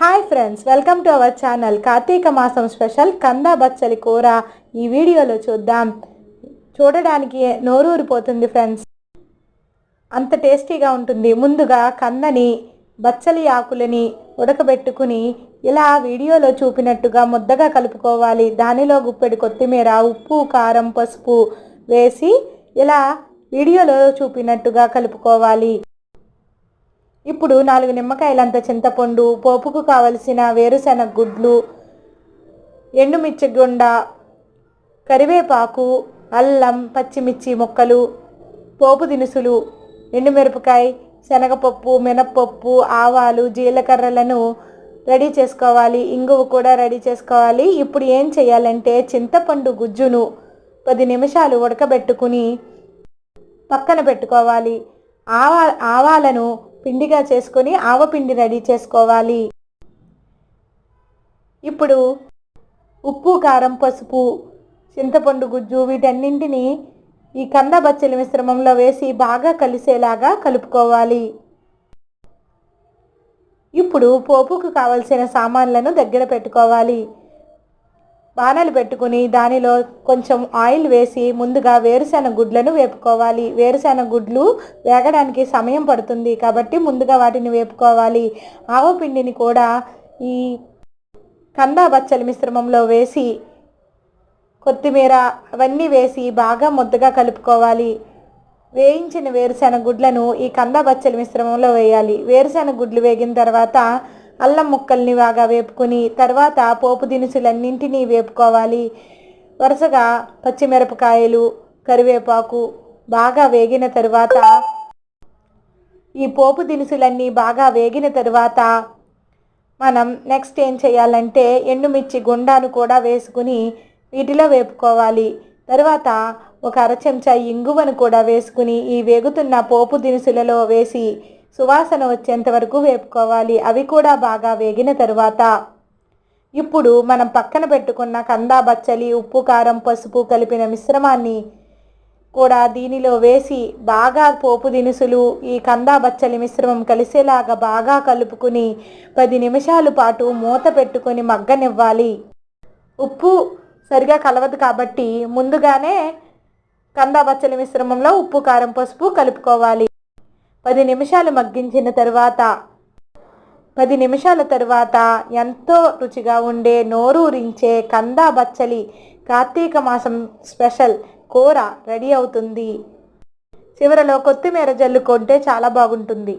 Hi friends welcome to our channel Karthika మాసం special కంద బచ్చలి కూర ఈ వీడియోలో చూద్దాం. చూడడానికి నోరూరిపోతుంది ఫ్రెండ్స్ అంత టేస్టీగా ఉంటుంది. ముందుగా కందని బచ్చలి ఆకులని ఉడకబెట్టుకుని ఇలా వీడియోలో చూపినట్టుగా ముద్దగా కలుపుకోవాలి. దానిలో గుప్పెడు కొత్తిమీర ఉప్పు కారం పసుపు వేసి ఇలా వీడియోలో చూపినట్టుగా కలుపుకోవాలి. ఇప్పుడు నాలుగు నిమ్మకాయలంత చింతపండు పోపుకు కావలసిన వేరుశెనగ గుడ్లు ఎండుమిర్చి గుండ కరివేపాకు అల్లం పచ్చిమిర్చి ముక్కలు పోపు దినుసులు ఎండుమిరపకాయ శనగపప్పు మినప్పప్పు ఆవాలు జీలకర్రలను రెడీ చేసుకోవాలి. ఇంగువ కూడా రెడీ చేసుకోవాలి. ఇప్పుడు ఏం చేయాలంటే చింతపండు గుజ్జును పది నిమిషాలు ఉడకబెట్టుకుని పక్కన పెట్టుకోవాలి. ఆవా ఆవాలను పిండిగా చేసుకొని ఆవపిండి రెడీ చేసుకోవాలి. ఇప్పుడు ఉప్పు కారం పసుపు చింతపండు గుజ్జు వీటన్నింటినీ ఈ కంద బచ్చలి మిశ్రమంలో వేసి బాగా కలిసేలాగా కలుపుకోవాలి. ఇప్పుడు పోపుకు కావలసిన సామాన్లను దగ్గర పెట్టుకోవాలి. బాణలు పెట్టుకుని దానిలో కొంచెం ఆయిల్ వేసి ముందుగా వేరుశెనగ గుడ్లను వేపుకోవాలి. వేరుశెనగ గుడ్లు వేగడానికి సమయం పడుతుంది కాబట్టి ముందుగా వాటిని వేపుకోవాలి. ఆవపిండిని కూడా ఈ కందా బచ్చలి మిశ్రమంలో వేసి కొత్తిమీర అవన్నీ వేసి బాగా ముద్దగా కలుపుకోవాలి. వేయించిన వేరుశెనగ గుడ్లను ఈ కంద బచ్చలి మిశ్రమంలో వేయాలి. వేరుశెనగ గుడ్లు వేగిన తర్వాత అల్లం ముక్కల్ని బాగా వేపుకొని తర్వాత పోపు దినుసులన్నింటినీ వేపుకోవాలి. వరుసగా పచ్చిమిరపకాయలు కరివేపాకు బాగా వేగిన తరువాత ఈ పోపు దినుసులన్నీ బాగా వేగిన తరువాత మనం నెక్స్ట్ ఏం చేయాలంటే ఎండుమిర్చి గుండాను కూడా వేసుకుని వీటిలో వేపుకోవాలి. తర్వాత ఒక అర చెంచా ఇంగువను కూడా వేసుకుని ఈ వేగుతున్న పోపు దినుసులలో వేసి సువాసన వచ్చేంత వరకు వేపుకోవాలి. అవి కూడా బాగా వేగిన తరువాత ఇప్పుడు మనం పక్కన పెట్టుకున్న కందా బచ్చలి ఉప్పు కారం పసుపు కలిపిన మిశ్రమాన్ని కూడా దీనిలో వేసి బాగా పోపు దినుసులు ఈ కందా బచ్చలి మిశ్రమం కలిసేలాగా బాగా కలుపుకుని పది నిమిషాల పాటు మూత పెట్టుకొని మగ్గనివ్వాలి. ఉప్పు సరిగా కలవదు కాబట్టి ముందుగానే కందా బచ్చలి మిశ్రమంలో ఉప్పు కారం పసుపు కలుపుకోవాలి. పది నిమిషాలు మగ్గించిన తర్వాత పది నిమిషాల తరువాత ఎంతో రుచిగా ఉండే నోరూరించే కందా బచ్చలి కార్తీక మాసం స్పెషల్ కూర రెడీ అవుతుంది. చివరలో కొత్తిమీర జల్లుకుంటే చాలా బాగుంటుంది.